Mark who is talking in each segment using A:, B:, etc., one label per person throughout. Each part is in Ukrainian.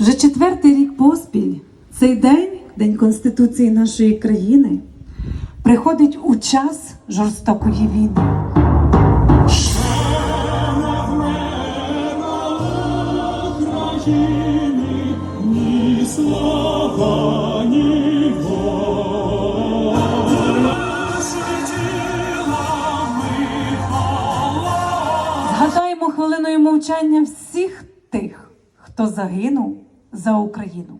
A: Вже четвертий рік поспіль цей день, День Конституції нашої країни, приходить у час жорстокої війни.
B: Ні
A: Згадаємо хвилиною мовчання всіх тих, хто загинув за Україну.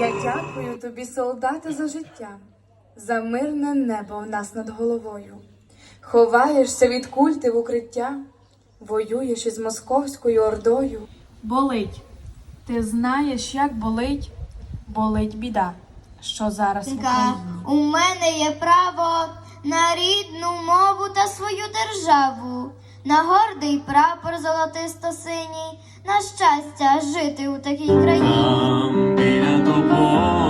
C: Я дякую тобі, солдати, за життя, за мирне небо в нас над головою. Ховаєшся від культи в укриття, воюєш із московською ордою.
D: Болить. Ти знаєш, як болить? Болить біда, що зараз в Україні.
E: у мене є право на рідну мову та свою державу, на гордий прапор золотисто-синій, на щастя жити у такій країні.
B: Там біля тополі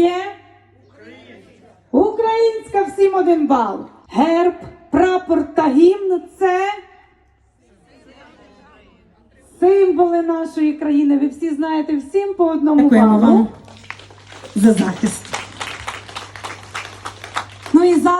A: є українська всім один бал. Герб, прапор та гімн це символи нашої країни. Ви всі знаєте всім по одному
F: Дякуємо
A: балу.
F: вам за захист.
A: Ну і зараз.